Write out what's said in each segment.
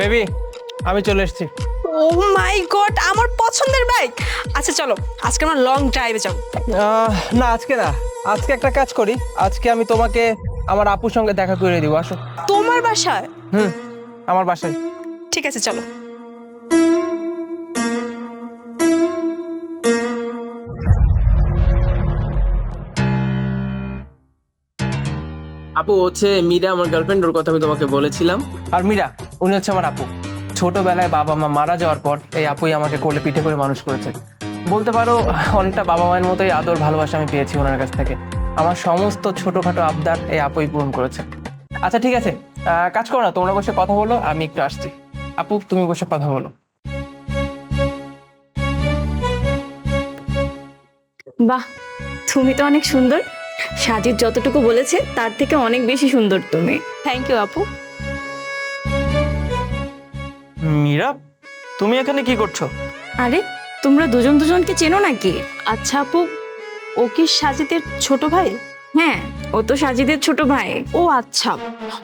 Baby আমি চলে এসেছি। ও মাই গড আমার পছন্দের বাইক আচ্ছা চলো আজকে আমরা লং ড্রাইভে যাব। আহ, না আজকে না। আজকে একটা কাজ করি। আজকে আমি তোমাকে আমার আপুর সঙ্গে দেখা করে দিব আসো। তোমার বাসায়? হুম আমার বাসায়। ঠিক আছে চলো। আপু হচ্ছে মীরা আমার গার্লফ্রেন্ড ওর কথা আমি তোমাকে বলেছিলাম। আর মীরা? উনি হচ্ছে আমার আপু। ছোটবেলায় বাবা মা মারা যাওয়ার পর এই আপুই আমাকে কোলে পিঠে করে মানুষ করেছে। বলতে পারো অনেকটা বাবা মায়ের মতোই আদর ভালোবাসা আমি পেয়েছি ওনার কাছ থেকে। আমার সমস্ত ছোটখাটো আবদার এই আপুই পূরণ করেছে। আচ্ছা ঠিক আছে। আহ, কাজ করো না তোমরা বসে কথা বলো আমি একটু আসছি। আপু তুমি বসে কথা বলো। বাহ তুমি তো অনেক সুন্দর। সাজিদ যতটুকু বলেছে তার থেকে অনেক বেশি সুন্দর তুমি। থ্যাংক ইউ আপু। মীরা তুমি এখানে কি করছ? আরে তোমরা দুজন দুজনকে চেনো নাকি? আচ্ছা আপু ও কি সাজিদের ছোট ভাই? হ্যাঁ ও তো সাজিদের ছোট ভাই। ও আচ্ছা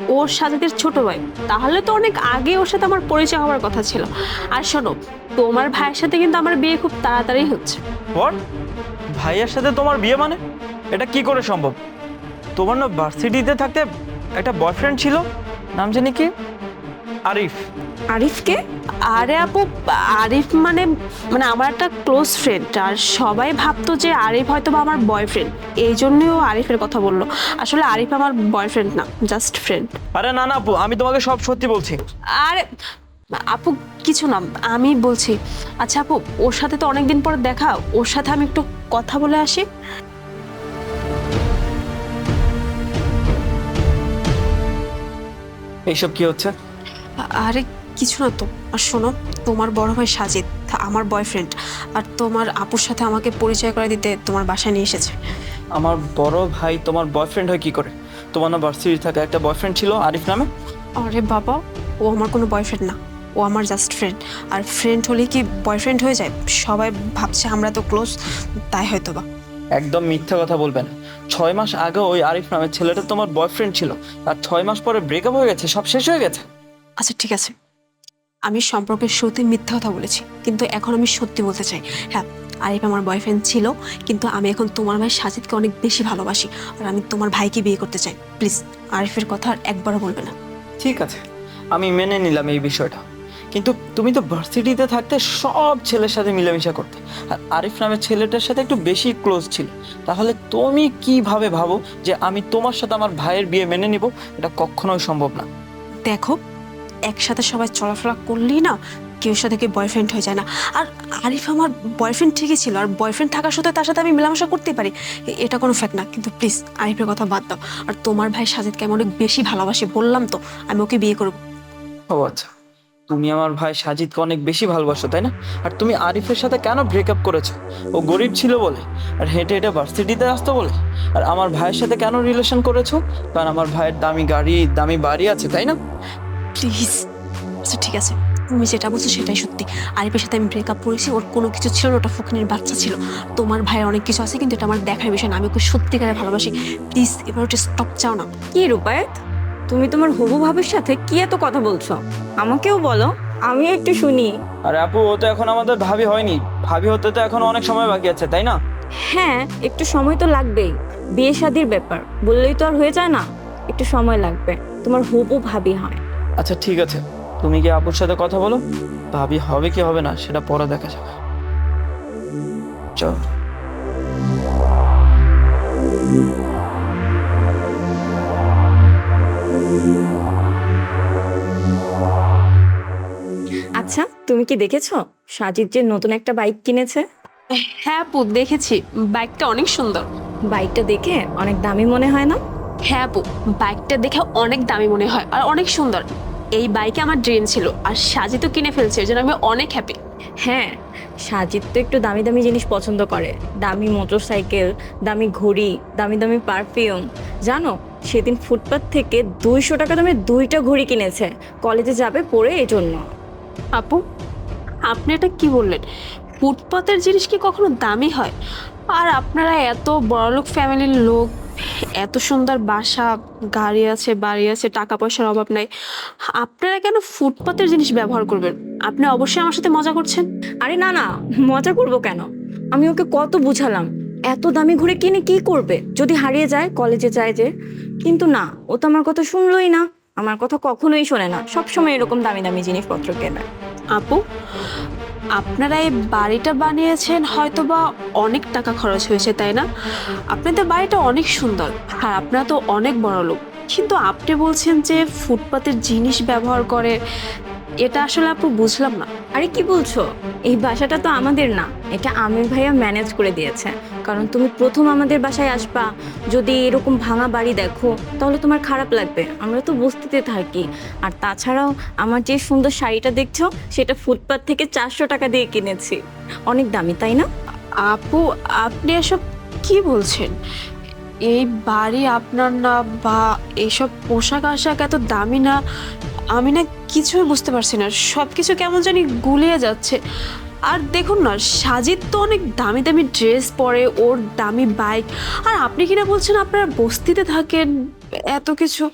ওর সাজিদের ছোট ভাই। তাহলে তো অনেক আগে ওর সাথে আমার পরিচয় হওয়ার কথা ছিল। আর শোনো তোমার ভাইয়ের সাথে কিন্তু আমার বিয়ে খুব তাড়াতাড়ি হচ্ছে। হোয়াট ভাইয়ের সাথে তোমার বিয়ে মানে? এটা কি করে সম্ভব? তোমার না ভার্সিটিতে থাকতে একটা বয়ফ্রেন্ড ছিল নাম জানি কি? আরিফ। আরিফকে? আরে আপু আরিফ মানে মানে আমার একটা ক্লোজ ফ্রেন্ড আর সবাই ভাবতো যে আরিফ হয়তো বা আমার বয়ফ্রেন্ড এই জন্যই ও আরিফের কথা বলল। আসলে আরিফ আমার বয়ফ্রেন্ড না জাস্ট ফ্রেন্ড আরে না না আপু আমি তোমাকে সব সত্যি বলছি। আরে আপু কিছু না আমি বলছি আচ্ছা আপু ওর সাথে তো অনেকদিন পর দেখা ওর সাথে আমি একটু কথা বলে আসি। এইসব কি হচ্ছে? আরে কিছু না তো। আর শোনো তোমার বড় ভাই সাজিদ আমার বয়ফ্রেন্ড আর তোমার আপুর সাথে আমাকে পরিচয় করে দিতে তোমার বাসায় নিয়ে এসেছে। আমার বড় ভাই তোমার বয়ফ্রেন্ড হয় কি করে? তোমার না ভার্সিটি থাকা একটা বয়ফ্রেন্ড ছিল আরিফ নামে? আরে বাবা ও আমার কোনো বয়ফ্রেন্ড না। ও আমার জাস্ট ফ্রেন্ড আর ফ্রেন্ড হলে কি বয়ফ্রেন্ড হয়ে যায়? সবাই ভাবছে আমরা তো ক্লোজ তাই হয়তো বা। একদম মিথ্যা কথা বলবেন ছয় মাস আগে ওই আরিফ নামের ছেলেটা তোমার বয়ফ্রেন্ড ছিল আর ছয় মাস পরে ব্রেকআপ হয়ে গেছে সব শেষ হয়ে গেছে। আচ্ছা ঠিক আছে। আমি সম্পর্কের শুরুতে মিথ্যা কথা বলেছি কিন্তু এখন আমি সত্যি বলতে চাই। হ্যাঁ আরিফ আমার বয়ফ্রেন্ড ছিল কিন্তু আমি এখন তোমার ভাই সাজিদকে অনেক বেশি ভালোবাসি আর আমি তোমার ভাইকে বিয়ে করতে চাই। প্লিজ আরিফের কথা আর একবারও বলবে না। ঠিক আছে আমি মেনে নিলাম এই বিষয়টা। কিন্তু তুমি তো ভার্সিটিতে থাকতে সব ছেলের সাথে মিলেমিশা করতে। আর আরিফ নামের ছেলেটার সাথে একটু বেশি ক্লোজ ছিল। তাহলে তুমি কীভাবে ভাবো যে আমি তোমার সাথে আমার ভাইয়ের বিয়ে মেনে নিব? এটা কখনোই সম্ভব না। দেখো একসাথে সবাই চলাফেরা করলেই না কেউ সাথে কেউ বয়ফ্রেন্ড হয়ে যায় না। আর আরিফ আমার বয়ফ্রেন্ড ঠিকই ছিল, আর বয়ফ্রেন্ড থাকার সাথে তার সাথে আমি মেলামেশা করতে পারি এটা কোনো ফ্যাক্ট না। কিন্তু প্লিজ আরিফের কথা বাদ দাও। আর তোমার ভাই সাজিদকে আমি অনেক বেশি ভালোবাসি, বললাম তো, আমি ওকে বিয়ে করব। ও আচ্ছা তুমি আমার ভাই সাজিদকে অনেক বেশি ভালোবাসো, তাই না? আর তুমি আরিফের সাথে কেন ব্রেকআপ করেছ? ও গরিব ছিল বলে, আর হেঁটে হেঁটে ভার্সিটিতে আসতো বলে। আর আমার ভাইয়ের সাথে কেন রিলেশন করেছ? কারণ আমার ভাইয়ের দামি গাড়ি, দামি বাড়ি আছে, তাই না? প্লিজ। আচ্ছা ঠিক আছে। তুমি যেটা বলছো সেটাই সত্যি। আরিফের সাথে আমি ব্রেকআপ করেছি ওর কোনো কিছু ছিল না ওটা ফুকনির বাচ্চা ছিল। তোমার ভাইয়ের অনেক কিছু আছে কিন্তু এটা আমার দেখার বিষয় না। আমি ওকে সত্যিকারে ভালোবাসি। প্লিজ এবার ওটা স্টপ চাও না। কি রূপায়ত? তুমি তোমার হবু ভাবের সাথে কি এত কথা বলছো? আমাকেও বলো আমি একটু শুনি। আরে আপু ও তো এখন আমাদের ভাবি হয়নি। ভাবি হতে তো এখন অনেক সময় বাকি আছে তাই না? হ্যাঁ একটু সময় তো লাগবেই। বিয়ে শাদির ব্যাপার বললেই তো আর হয়ে যায় না। একটু সময় লাগবে তোমার হবু ভাবি হয়। আচ্ছা ঠিক আছে। তুমি কি আপুর সাথে কথা বলো। ভাবি হবে কি হবে না সেটা পরে দেখা যাবে। চল। আচ্ছা তুমি কি দেখেছ? সাজিদ যে নতুন একটা বাইক কিনেছে। হ্যাঁ আপু দেখেছি। বাইকটা অনেক সুন্দর। বাইকটা দেখে অনেক দামি মনে হয় না? হ্যাঁ আপু বাইকটা দেখে অনেক দামি মনে হয় আর অনেক সুন্দর। এই বাইকে আমার ড্রিম ছিল আর সাজি তো কিনে ফেলছে এর জন্য আমি অনেক হ্যাপি। হ্যাঁ সাজিদ তো একটু দামি দামি জিনিস পছন্দ করে। দামি মোটর সাইকেল দামি ঘড়ি দামি দামি পারফিউম। জানো সেদিন ফুটপাথ থেকে দুইশো টাকা দামে দুইটা ঘড়ি কিনেছে। কলেজে যাবে পরে এই জন্য। আপু আপনি এটা কি বললেন? ফুটপাতের জিনিস কি কখনো দামি হয়? আর আপনারা এত বড়লোক ফ্যামিলির লোক এত সুন্দর বাসা গাড়ি আছে বাড়ি আছে টাকা পয়সার অভাব নাই। আপনারা কেন ফুটপাতের জিনিস ব্যবহার করবেন? আপনি অবশ্যই আমার সাথে মজা করছেন। আরে না না মজা করব কেন? আমি ওকে কত বুঝালাম। এত দামি ঘুরে কিনে কি করবে? যদি হারিয়ে যায় কলেজে যায় যে। কিন্তু না ও তো আমার কথা শুনলোই না। আমার কথা কখনোই শোনে না। সবসময় এরকম দামি দামি জিনিসপত্র কেনে। আপু আপনারা এই বাড়িটা বানিয়েছেন হয়তো বা অনেক টাকা খরচ হয়েছে, তাই না? আপনাদের বাড়িটা অনেক সুন্দর, আর আপনারা তো অনেক বড় লোক। কিন্তু আপনি বলছেন যে ফুটপাতের জিনিস ব্যবহার করে, এটা আসলে আপু বুঝলাম না। আরে কি বলছো? এই বাসাটা তো আমাদের না, এটা আমির ভাইয়া ম্যানেজ করে দিয়েছে। কারণ তুমি প্রথম আমাদের বাসায় আসবা। যদি এরকম ভাঙা বাড়ি দেখো, তাহলে তোমার খারাপ লাগবে। আমরা তো বস্তিতে থাকি। আর তাছাড়াও আমার যে সুন্দর শাড়িটা দেখছ, সেটা ফুটপাথ থেকে চারশো টাকা দিয়ে কিনেছি। অনেক দামি, তাই না? আপু, আপনি এসব কি বলছেন? এই বাড়ি আপনার না বা এইসব পোশাক আশাক এত দামি না? আমি না কিছুই বুঝতে পারছি না। সব কিছু কেমন জানি গুলিয়ে যাচ্ছে। আর দেখুন না সাজিদ তো অনেক দামি দামি ড্রেস পরে ওর দামি বাইক আর আপনি কিনা বলছেন আপনারা বস্তিতে থাকেন এত কিছু?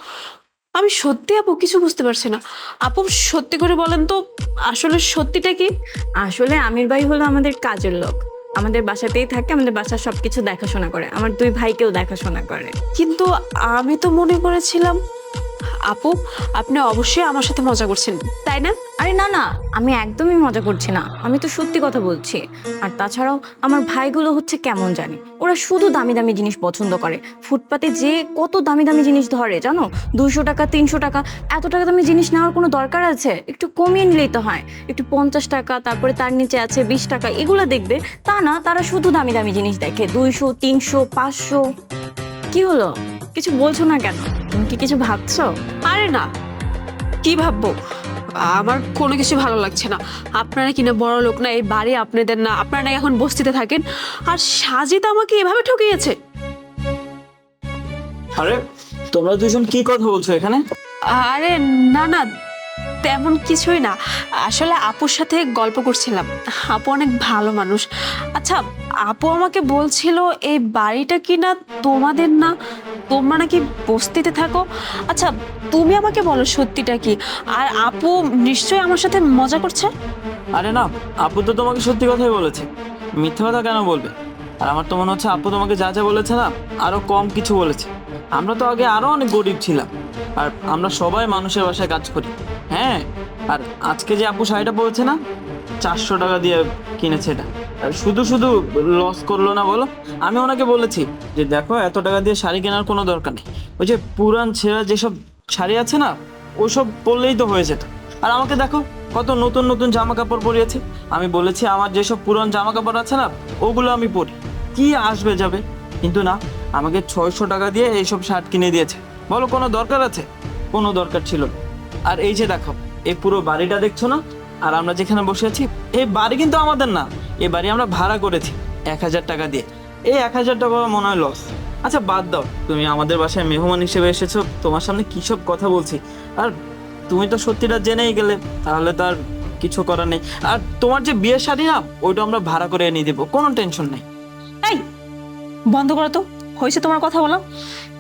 আমি সত্যি আপু কিছু বুঝতে পারছি না। আপু সত্যি করে বলেন তো আসলে সত্যিটা কি? আসলে আমির ভাই হলো আমাদের কাজের লোক। আমাদের বাসাতেই থাকে আমাদের বাসার সবকিছু দেখাশোনা করে। আমার দুই ভাইকেও দেখাশোনা করে। কিন্তু আমি তো মনে করেছিলাম আপু, আপনি অবশ্যই আমার সাথে মজা করছেন, তাই না? আরে না না, আমি একদমই মজা করছি না। আমি তো সত্যি কথা বলছি। আর তাছাড়াও আমার ভাইগুলো হচ্ছে কেমন জানি। ওরা শুধু দামি দামি জিনিস পছন্দ করে। ফুটপাতে যে কত দামি দামি জিনিস ধরে, জানো? দুশো টাকা, তিনশো টাকা, এত টাকা দামি জিনিস নেওয়ার কোনো দরকার আছে? একটু কমিয়ে নিলেই তো হয়। একটু পঞ্চাশ টাকা, তারপরে তার নিচে আছে বিশ টাকা, এগুলো দেখবে। তা না, তারা শুধু দামি দামি জিনিস দেখে। দুইশো, তিনশো, পাঁচশো। কি হলো? কিছু বলছো না কেন? তুমি কি কিছু ভাবছ? আরে না। কি ভাববো? আমার কোনো কিছু ভালো লাগছে না। আপনারা কিনা বড় লোক না এই বাড়ি আপনাদের না আপনারা এখন বস্তিতে থাকেন? আর সাজিদ আমাকে এভাবে ঠকিয়েছে। আরে তোমরা দুজন কি কথা বলছো এখানে? আরে না না তেমন কিছুই না। আসলে আপুর সাথে গল্প করছিলাম। আপু অনেক ভালো মানুষ। আচ্ছা আপু আমাকে বলছিল, এই বাড়িটা কি না তোমাদের না? তোমরা নাকি বস্তিতে থাকো? আচ্ছা তুমি আমাকে বলো সত্যিটা কি? আর আপু নিশ্চয়ই আমার সাথে মজা করছে? আরে না, আপু তো তোমাকে সত্যি কথাই বলেছে। মিথ্যা কথা কেন বলবে? আর আমার তো মনে হচ্ছে আপু তোমাকে যা যা বলেছে না, আরও কম কিছু বলেছে। আমরা তো আগে আরও অনেক গরিব ছিলাম। আর আমরা সবাই মানুষের বাসায় কাজ করি। হ্যাঁ আর আজকে যে আপু শাড়িটা পরেছে না, চারশো টাকা দিয়ে কিনেছে এটা। আর শুধু শুধু লস করল না বলো, আমি ওনাকে বলেছি যে দেখো, এত টাকা দিয়ে শাড়ি কেনার কোনো দরকার নেই। ওই যে পুরান ছেঁড়া যেসব শাড়ি আছে না, ওসব পরলেই তো হয়ে যেত। আর আমাকে দেখো, কত নতুন নতুন জামা কাপড় পরিয়েছে। আমি বলেছি, আমার যেসব পুরান জামা কাপড় আছে না, ওগুলো আমি পরি। কি আসবে যাবে? কিন্তু না, আমাকে ছয়শো টাকা দিয়ে এইসব শার্ট কিনে দিয়েছে। বলো, কোনো দরকার আছে? কোনো দরকার ছিল না। আর এই যে দেখো, এই পুরো বাড়িটা দেখছ না? আর আমরা যেখানে বসে আছি, এই বাড়ি কিন্তু আমাদের না। এই বাড়ি আমরা ভাড়া করেছি এক হাজার টাকা দিয়ে। এই এক হাজার টাকা মনে হয় লস আচ্ছা বাদ দাও, তুমি আমাদের বাসায় মেহমান হিসেবে এসেছ, তোমার সামনে কী সব কথা বলছি? আর তুমি তো সত্যিটা জেনেই গেলে, তাহলে তো আর কিছু করার নেই। আর তোমার যে বিয়ের শাড়ি না, ওইটা আমরা ভাড়া করে এনে দেবো, কোনো টেনশন নেই। বন্ধ করো তো। হয়েছে তোমার কথা বলো।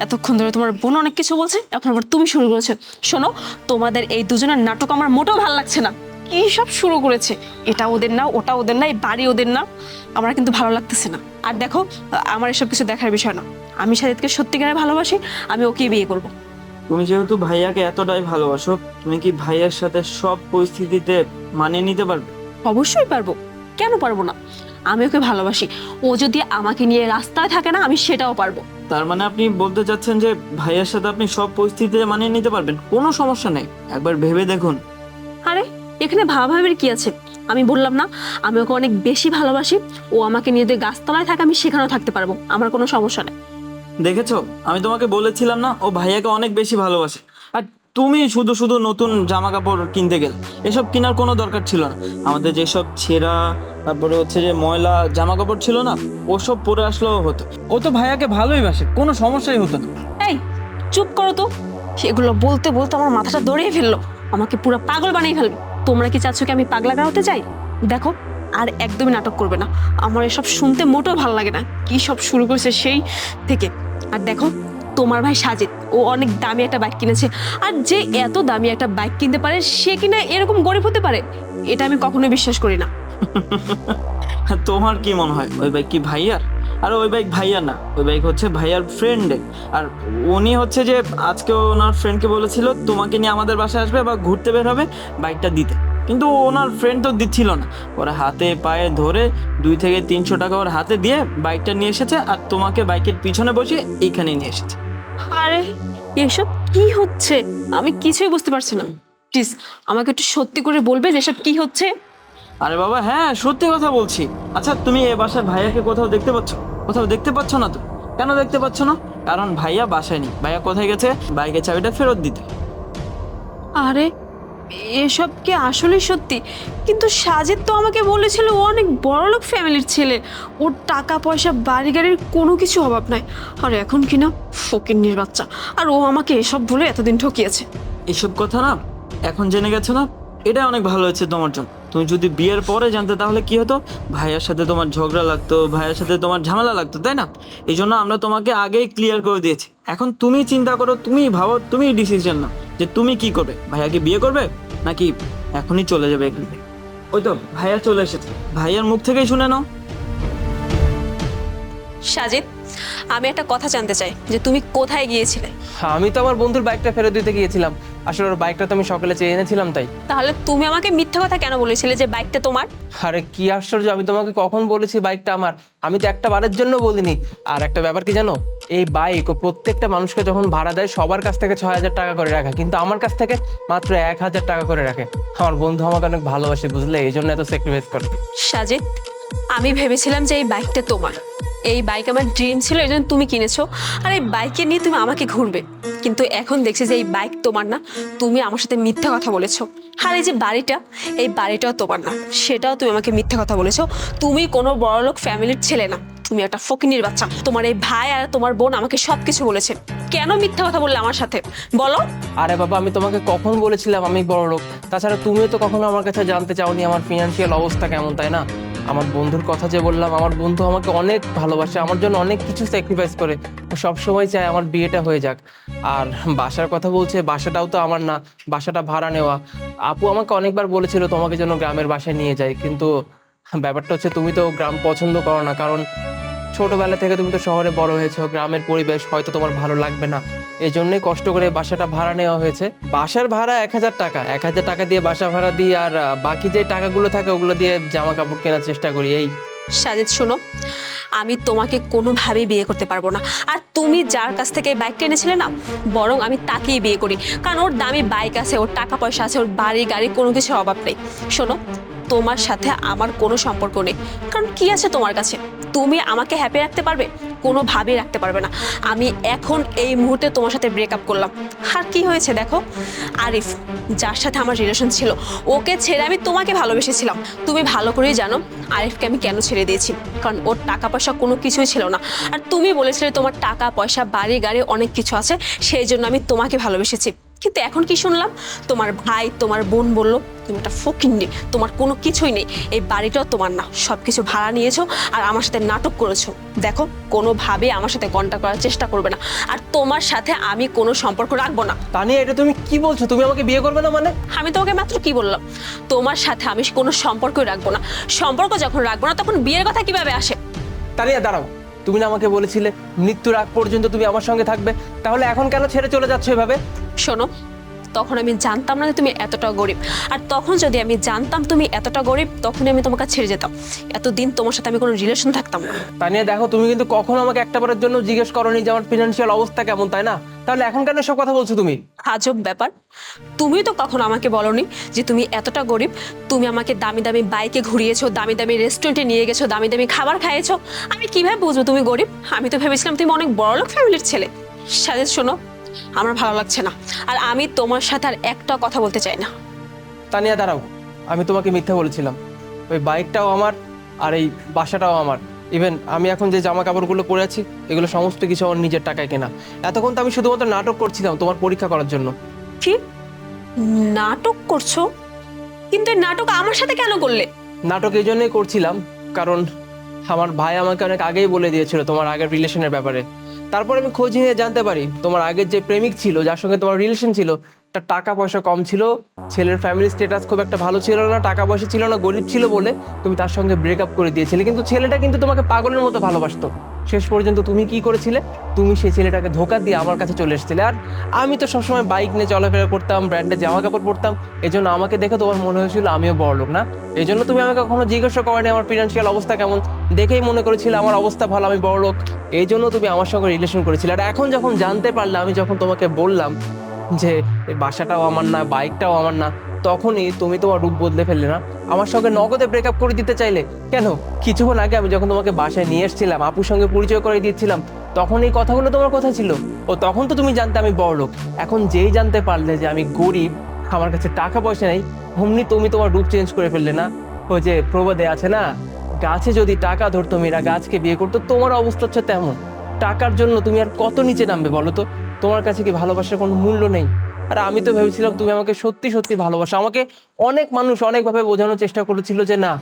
এতক্ষণ ধরে তোমার বোন অনেক কিছু বলছে এখন আবার তুমি শুরু করেছ। শোনো তোমাদের এই দুজনের নাটক আমার মোটেও ভালো লাগছে না। কি সব শুরু করেছে? এটা ওদের না ওটা ওদের না এই বাড়ি ওদের না। আমার কিন্তু ভালো লাগতেছে না। আর দেখো আমার এসব কিছু দেখার বিষয় না। আমি সাজিদকে সত্যিকারে ভালোবাসি আমি ওকে বিয়ে করব। তুমি যেহেতু ভাইয়াকে এতটাই ভালোবাসো তুমি কি ভাইয়ার সাথে সব পরিস্থিতিতে মানিয়ে নিতে পারবে? অবশ্যই পারব। কেন পারব না? আমি ওকে ভালোবাসি। ও যদি আমাকে নিয়ে রাস্তায় থাকে না আমি সেটাও পারব। তার মানে আপনি বলতে চাচ্ছেন যে ভাইয়ার সাথে আপনি সব পরিস্থিতিতে মানিয়ে নিতে পারবেন? কোনো সমস্যা নেই। একবার ভেবে দেখুন। আরে এখানে ভাবাভাবির কি আছে? আমি বললাম না আমি ওকে অনেক বেশি ভালোবাসি। ও আমাকে নিয়ে যদি গাছতলায় থাকে আমি সেখানেও থাকতে পারব। আমার কোনো সমস্যা নেই। দেখেছ? আমি তোমাকে বলেছিলাম না ও ভাইয়াকে অনেক বেশি ভালোবাসে। তুমি শুধু শুধু নতুন জামা কাপড় কিনতে গেলে। এসব কেনার কোনো দরকার ছিল না। আমাদের যেসব ছেঁড়া, তারপরে হচ্ছে যে ময়লা জামা কাপড় ছিল না, ওসব পরে আসলেও হতো। ও তো ভাইয়াকে ভালোই বাসে, কোনো সমস্যাই হতো না। এই, চুপ করো তো। সেগুলো বলতে বলতে আমার মাথাটা দড়িয়ে ফেলল। আমাকে পুরো পাগল বানিয়ে ফেলবে। তোমরা কি চাচ্ছ কি আমি পাগলা গাওয়াতে চাই দেখো, আর একদমই নাটক করবে না। আমার এসব শুনতে মোটেও ভালো লাগে না। কি সব শুরু করেছে সেই থেকে। আর দেখো তোমার ভাই সাজিদ, ও অনেক দামি একটা বাইক কিনেছে। আর যে এত দামি একটা বাইক কিনতে পারে, সে কিনা এরকম গরিব হতে পারে? এটা আমি কখনোই বিশ্বাস করি না। তোমার কি মনে হয়, ওই বাইক কি ভাইয়ার? আর ওই বাইক ভাইয়ার না, ওই বাইক হচ্ছে ভাইয়ার ফ্রেন্ডে আর উনি হচ্ছে যে, আজকে ওনার ফ্রেন্ডকে বলেছিল, তোমাকে নিয়ে আমাদের বাসায় আসবে বা ঘুরতে বের হবে বাইকটা দিতে। কিন্তু ওনার ফ্রেন্ড তো দিচ্ছিল না। ওরা হাতে পায়ে ধরে দুই থেকে তিনশো টাকা ওর হাতে দিয়ে বাইকটা নিয়ে এসেছে আর তোমাকে বাইকের পিছনে বসে এইখানে নিয়ে এসেছে। আরে এসব কি হচ্ছে? আমি কিছুই বুঝতে পারছি না। প্লিজ আমাকে একটু সত্যি করে বলবে যে এসব কি হচ্ছে? আরে বাবা হ্যাঁ সত্যি কথা বলছি। আচ্ছা তুমি এ বাসায় ভাইয়াকে কোথাও দেখতে পাচ্ছ? কোথাও দেখতে পাচ্ছ না তো? কেন দেখতে পাচ্ছ না? কারণ ভাইয়া বাসায় নেই। ভাইয়া কোথায় গেছে? বাইকের চাবিটা ফেরত দিতে। আরে এসব কি আসলে সত্যি, কিন্তু সাজেদ তো আমাকে বলেছিল ও অনেক বড়লোক ফ্যামিলির ছেলে। ওর টাকা পয়সা বাড়ি গাড়ির কোনো কিছু অভাব নাই। আর এখন কি না ফকিন্নির বাচ্চা। আর ও আমাকে এসব বলে এতদিন ঠকিয়েছে। এসব কথা না, এখন জেনে গেছো না? এটা অনেক ভালো হয়েছে তোমার জন্য। তুমি যদি বিয়ের পরে জানতে তাহলে কি হতো? ভাইয়ার সাথে তোমার ঝগড়া লাগতো, ভাইয়ার সাথে তোমার ঝামেলা লাগতো, তাই না? এই জন্য আমরা তোমাকে আগেই ক্লিয়ার করে দিয়েছি। এখন তুমি চিন্তা করো তুমি ভাবো তুমি ডিসিশন না যে তুমি কি করবে? ভাইয়াকে বিয়ে করবে? নাকি এখনই চলে যাবে এখান থেকে? ওই তো, ভাইয়া চলে এসেছে। ভাইয়ার মুখ থেকেই শুনে নাও। সাজিদ আমি একটা কথা জানতে চাই যে তুমি কোথায় গিয়েছিলে? আমি তো আমার বন্ধুর বাইকটা ফেরত দিতে গিয়েছিলাম। আসলে ওর বাইকটা তো আমি সকালে চেয়ে এনেছিলাম তাই। তাহলে তুমি আমাকে মিথ্যা কথা কেন বলেছিলে যে বাইকটা তোমার? আরে কি আশ্চর্য আমি তোমাকে কখন বলেছি বাইকটা আমার? আমি তো একটা বারের জন্য বলিনি। আর একটা ব্যাপার কি জানো? এই বাইক ও প্রত্যেকটা মানুষকে যখন ভাড়া দেয় সবার কাছ থেকে ছয় হাজার টাকা করে রাখে। কিন্তু আমার কাছ থেকে মাত্র এক হাজার টাকা করে রাখে। আমার বন্ধু আমাকে অনেক ভালোবাসে বুঝলে? এই জন্য এত স্যাক্রিফাইস করে। সাজিদ আমি ভেবেছিলাম যে এই বাইকটা তোমার। এই বাইক আমার ড্রিম ছিল, এই জন্য তুমি কিনেছো। আর এই বাইকে নিয়ে তুমি আমাকে ঘুরবে। কিন্তু এখন দেখছি যে এই বাইক তোমার না, তুমি আমার সাথে মিথ্যা কথা বলেছ। আর এই যে বাড়িটা, এই বাড়িটাও তোমার না। সেটাও তুমি আমাকে মিথ্যা কথা বলেছ। তুমি কোনো বড়লোক ফ্যামিলির ছেলে না। তুমি একটা ফকিনির বাচ্চা। তোমার এই ভাই আর তোমার বোন আমাকে সব কিছু বলেছে। কেন মিথ্যা কথা বললে আমার সাথে? বলো। আরে বাবা, আমি তোমাকে কখন বলেছিলাম আমি বড় লোক তাছাড়া তুমিও তো কখনো আমার কাছে জানতে চাওনি আমার ফিনান্সিয়াল অবস্থা কেমন, তাই না? আমার বন্ধুর কথা যে বললাম, আমার বন্ধু আমাকে অনেক ভালোবাসে, আমার জন্য অনেক কিছু স্যাক্রিফাইস করে। ও সবসময় চায় আমার বিয়েটা হয়ে যাক। আর বাসার কথা বলছে, বাসাটাও তো আমার না, বাসাটা ভাড়া নেওয়া। আপু আমাকে অনেকবার বলেছিল, তোমাকে যেন গ্রামের বাসায় নিয়ে যাই, কিন্তু ব্যাপারটা হচ্ছে তুমি তো গ্রাম পছন্দ করো না, কারণ ছোটবেলা থেকে তুমি তো শহরে বড় হয়েছো, গ্রামের পরিবেশ হয়তো তোমার ভালো লাগবে না। এই জন্যই কষ্ট করে বাসাটা ভাড়া নেওয়া হয়েছে। বাসার ভাড়া এক হাজার টাকা। এক হাজার টাকা দিয়ে বাসা ভাড়া দিই আর বাকি যে টাকাগুলো থাকে ওগুলো দিয়ে জামা কাপড় কেনার চেষ্টা করি, এই। সাজিদ, শোনো, আমি তোমাকে কোনোভাবেই বিয়ে করতে পারব না। আর তুমি যার কাছ থেকে বাইকটা এনেছিলে না, বরং আমি তাকেই বিয়ে করি। কারণ ওর দামি বাইক আছে, ওর টাকা পয়সা আছে, ওর বাড়ি, গাড়ি কোনো কিছুর অভাব নেই। শোনো তোমার সাথে আমার কোনো সম্পর্ক নেই। কারণ কি আছে তোমার কাছে? তুমি আমাকে হ্যাপি রাখতে পারবে? কোনোভাবেই রাখতে পারবে না। আমি এখন এই মুহূর্তে তোমার সাথে ব্রেকআপ করলাম। আর কি হয়েছে দেখো? আরিফ, যার সাথে আমার রিলেশন ছিল, ওকে ছেড়ে আমি তোমাকে ভালোবেসেছিলাম। তুমি ভালো করেই জানো আরিফকে আমি কেন ছেড়ে দিয়েছি। কারণ ওর টাকা পয়সা কোনো কিছুই ছিল না। আর তুমি বলেছিলে তোমার টাকা পয়সা বাড়ি গাড়ি অনেক কিছু আছে, সেই জন্য আমি তোমাকে ভালোবেসেছি। কিন্তু এখন কি শুনলাম? তোমার ভাই তোমার বোন বলল তুমি একটা ফকিন্নি তোমার কোনো কিছুই নেই। এই বাড়িটাও তোমার না। সব কিছু ভাড়া নিয়েছো আর আমার সাথে নাটক করেছ। দেখো কোনোভাবে আমার সাথে কন্ট্যাক্ট করার চেষ্টা করবে না। আর তোমার সাথে আমি কোনো সম্পর্ক রাখব না। তানিয়া এটা তুমি কি বলছো? তুমি আমাকে বিয়ে করবে না মানে? আমি তোমাকে মাত্র কি বললাম? তোমার সাথে আমি কোনো সম্পর্কই রাখব না। সম্পর্ক যখন রাখব না তখন বিয়ের কথা কীভাবে আসে? তানিয়া দাঁড়াও। তুমি না আমাকে বলেছিলে মৃত্যুর আগ পর্যন্ত তুমি আমার সঙ্গে থাকবে। তাহলে এখন কেন ছেড়ে চলে যাচ্ছ এভাবে? শোনো তখন আমি জানতাম না যে তুমি এতটা গরিব। আর তখন যদি আমি জানতাম তুমি এতটা গরিব তখনই আমি তোমাকে ছেড়ে যেতাম। এতদিন তোমার সাথে আমি কোনো রিলেশন থাকতাম না। তানিয়া দেখো তুমি কিন্তু কখনো আমাকে একটা বারের জন্য জিজ্ঞেস করোনি যে আমার ফিনান্সিয়াল অবস্থা কেমন তাই না? তাহলে এখন কেন সব কথা বলছো তুমি? আজব ব্যাপার। তুমি তো কখনো আমাকে বলনি যে তুমি এতটা গরিব। তুমি আমাকে দামি দামি বাইকে ঘুরিয়েছো দামি দামি রেস্টুরেন্টে নিয়ে গেছো দামি দামি খাবার খাইয়েছো। আমি কীভাবে বুঝব তুমি গরিব? আমি তো ভেবেছিলাম তুমি অনেক বড়লোক ফ্যামিলির ছেলে। সাজেদ শোনো আমার ভালো লাগছে না। আর আমি তোমার সাথে আর একটা কথা বলতে চাই না। তানিয়া দাঁড়াও। আমি তোমাকে মিথ্যা বলেছিলাম। ওই বাইকটাও আমার আর এই বাসাটাও আমার। ইভেন আমি এখন যে জামা কাপড়গুলো পরে আছি এগুলো সমস্ত কিছু আমার নিজের টাকায় কেনা। এতক্ষণ তো আমি শুধুমাত্র নাটক করছিলাম তোমার পরীক্ষা করার জন্য। কি? নাটক করছ? কিন্তু এই নাটক আমার সাথে কেন করলে? নাটক এই জন্যই করছিলাম কারণ আমার ভাই আমাকে অনেক আগেই বলে দিয়েছিল তোমার আগের রিলেশনের ব্যাপারে। তারপর আমি খোঁজ নিয়ে জানতে পারি তোমার আগের যে প্রেমিক ছিল, যার সঙ্গে তোমার রিলেশন ছিল টাকা পয়সা কম ছিল, ছেলের ফ্যামিলি স্ট্যাটাস খুব একটা ভালো ছিল না, টাকা পয়সা ছিল না, গরিব ছিল বলে তুমি তার সঙ্গে ব্রেকআপ করে দিয়েছিলে। কিন্তু ছেলেটা কিন্তু তোমাকে পাগলের মতো ভালোবাসতো। শেষ পর্যন্ত তুমি কি করেছিলে? তুমি সেই ছেলেটাকে ধোকা দিয়ে আমার কাছে চলে এসেছিলে। আর আমি তো সবসময় বাইক নিয়ে চলাফেরা করতাম ব্র্যান্ডের জামা কাপড় পরতাম এই জন্য আমাকে দেখে তোমার মনে হয়েছিল আমিও বড় লোক না? এই জন্য তুমি আমাকে কখনো জিজ্ঞাসা করেনি আমার ফিনান্সিয়াল অবস্থা কেমন? দেখেই মনে করেছিলে আমার অবস্থা ভালো, আমি বড় লোক। এই জন্য তুমি আমার সঙ্গে রিলেশন করেছিলে। আর এখন যখন জানতে পারলে, আমি যখন তোমাকে বললাম যে বাসাটাও আমার না, বাইকটাও আমার না, তখনই তুমি তোমার রূপ বদলে ফেললে না। আমার সঙ্গে নগদে ব্রেকআপ করে দিতে চাইলে, কেন? কিছুক্ষণ আগে আমি যখন তোমাকে বাসায় নিয়ে এসেছিলাম, আপুর সঙ্গে পরিচয় করে দিয়েছিলাম, তখন এই কথাগুলো তোমার কথা ছিল। ও তখন তো তুমি জানতে আমি বড় লোক। এখন যেই জানতে পারলে যে আমি গরিব, আমার কাছে টাকা পয়সা নেই, অমনি তুমি তোমার রূপ চেঞ্জ করে ফেললে না। ওই যে প্রবাদে আছে না, গাছে যদি টাকা ধরতো মেয়েরা গাছকে বিয়ে করতো, তোমার অবস্থা হচ্ছে তেমন। টাকার জন্য তুমি আর কত নিচে নামবে বলো তো? তোমার কাছে কি ভালোবাসার কোনো মূল্য নেই? আর আমি তো ভেবেছিলাম তুমি আমাকে সত্যি সত্যি ভালোবাসো। আমাকে অনেক মানুষ অনেকভাবে বোঝানোর চেষ্টা করেছিল যে না,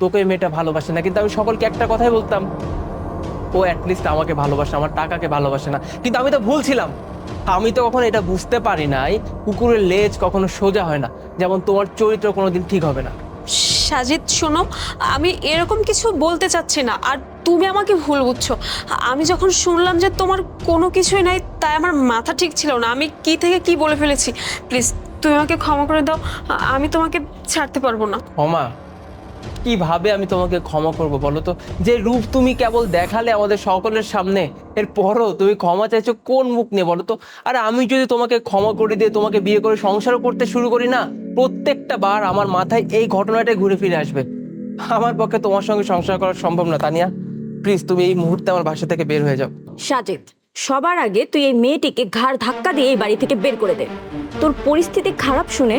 তোকে মেয়েটা ভালোবাসে না। কিন্তু আমি সকলকে একটা কথাই বলতাম, ও অ্যাটলিস্ট আমাকে ভালোবাসে, আমার টাকাকে ভালোবাসে না। কিন্তু আমি তো ভুলছিলাম আমি তো কখনো এটা বুঝতে পারি নাই, কুকুরের লেজ কখনো সোজা হয় না। যেমন তোমার চরিত্র কোনোদিন ঠিক হবে না। সাজিদ, শোনো, আমি এরকম কিছু বলতে চাচ্ছি না। আর তুমি আমাকে ভুল বুঝছ। আমি যখন শুনলাম যে তোমার কোনো কিছুই নাই, তাই আমার মাথা ঠিক ছিল না। আমি কি থেকে কি বলে ফেলেছি? প্লিজ, তুমি আমাকে ক্ষমা করে দাও। আমি তোমাকে ছাড়তে পারব না। ক্ষমা? কীভাবে আমি তোমাকে ক্ষমা করব বলো তো? যে রূপ তুমি কেবল দেখালে আমাদের সকলের সামনে এর পরও তুমি ক্ষমা চাইছো কোন মুখ নিয়ে বলো তো? আর আমি যদি তোমাকে ক্ষমা করে দিয়ে তোমাকে বিয়ে করে সংসারও করতে শুরু করি না, প্রত্যেকটা বার আমার মাথায় এই ঘটনাটাই ঘুরে ফিরে আসবে। আমার পক্ষে তোমার সঙ্গে সংসার করা সম্ভব না, তানিয়া। প্লিজ তুমি এই মুহূর্তে আমার বাসা থেকে বের হয়ে যাও। সাজিদ, সবার আগে তুই এই মেয়েটিকে ঘাড় ধাক্কা দিয়ে এই বাড়ি থেকে বের করে দে। তোর পরিস্থিতি খারাপ শুনে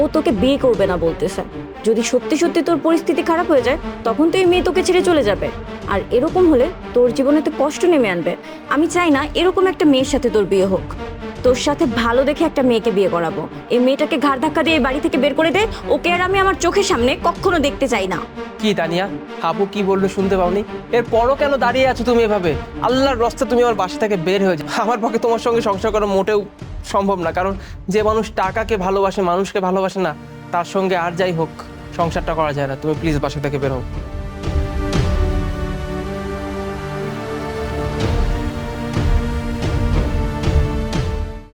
ও তোকে বিয়ে করবে না বলতেছে। যদি সত্যি সত্যি তোর পরিস্থিতি খারাপ হয়ে যায়, তখন তো এই মেয়ে তোকে ছেড়ে চলে যাবে। আর এরকম হলে তোর জীবনে তো কষ্ট নেমে আনবে। আমি চাই না এরকম একটা মেয়ের সাথে তোর বিয়ে হোক। তোর সাথে ভালো দেখে একটা মেয়েকে বিয়ে করাবো। এই মেয়েটাকে ঘাড় ধাক্কা দিয়ে বাড়ি থেকে বের করে দে। ওকে আর আমি আমার চোখের সামনে কখনো দেখতে চাই না। কি তানিয়া? আপু কি বলল শুনতে পাওনি? এর পরও কেন দাঁড়িয়ে আছো তুমি এভাবে? আল্লাহর রস্তে তুমি আমার বাসা থেকে বের হয়ে যাও। আমার পক্ষে তোমার সঙ্গে সংসার করা মোটেও সম্ভব না। কারণ যে মানুষ টাকাকে ভালোবাসে, মানুষকে ভালোবাসে না, তার সঙ্গে আর যাই হোক, সংসারটা করা যায় না। তুমি প্লিজ বাসা থেকে বের হও।